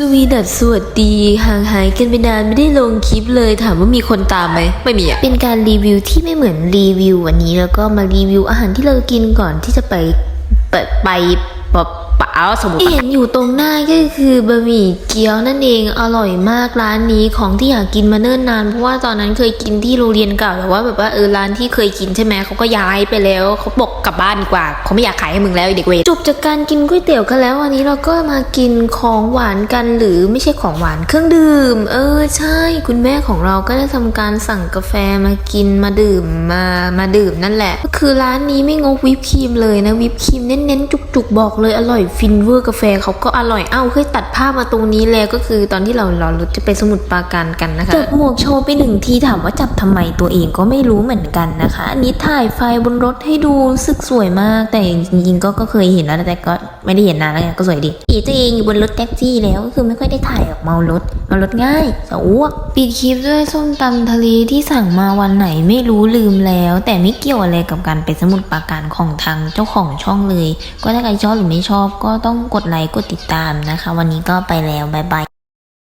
สวีดัสสวัสดีห่างหายกันไปนานไม่ได้ลงคลิปเลยถามว่ามีคนตามไหมไม่มีอะเป็นการรีวิวที่ไม่เหมือนรีวิววันนี้แล้วก็มารีวิวอาหารที่เรากินก่อนที่จะไปไปไปปะปะ เอาสมมติที่เห็นอยู่ตรงหน้าก็คือบะหมี่เกี๊ยวนั่นเองอร่อยมากร้านนี้ของที่อยากกินมาเนิ่นนานเพราะว่าตอนนั้นเคยกินที่โรงเรียนเก่าแต่ว่าแบบว่าเออร้านที่เคยกินใช่ไหมเขาก็ย้ายไปแล้วเขาบอกกลับบ้านดีกว่าเขาไม่อยากขายให้มึงแล้วไอ้เด็กเวรจบจากการกินก๋วยเตี๋ยวกันแล้ววันนี้เราก็มากินของหวานกันหรือไม่ใช่ของหวานเครื่องดื่ม เออใช่ คุณแม่ของเราก็ได้ทำการสั่งกาแฟมากินมาดื่มมามาดื่มนั่นแหละ ก็คือร้านนี้ไม่งกวิปครีมเลยนะวิปครีมเน้นๆจุกๆบอกเลยอร่อยฟิินเวอร์กาแฟเขาก็อร่อยเอ้าเคยตัดภาพมาตรงนี้แล้วก็คือตอนที่เราเรารถจะไปสมุทรปราการกันนะคะจับหมวกโชว์ไปหนึ่งทีถามว่าจับทำไมตัวเองก็ไม่รู้เหมือนกันนะคะ อันนี้ถ่ายไฟบนรถให้ดูรู้สึกสวยมาก แต่จริงๆก็ก็เคยเห็นแล้วแต่ก็ไม่ได้เห็นนานแล้วไงก็สวยดีอีตัวเองอยู่บนรถแท็กซี่แล้วก็คือไม่ค่อยได้ถ่ายออกเมารถเมารถง่ายจะอ้วกปิดคลิปด้วยส้มตำทะเลที่สั่งมาวันไหนไม่รู้ลืมแล้ว แต่ไม่เกี่ยวอะไรกับการไปสมุทรปราการของทางเจ้าของช่องเลย ก็ถ้าใครชอบหรือไม่ชอบก็ต้องกดไลค์กดติดตามนะคะ วันนี้ก็ไปแล้ว บ๊ายบาย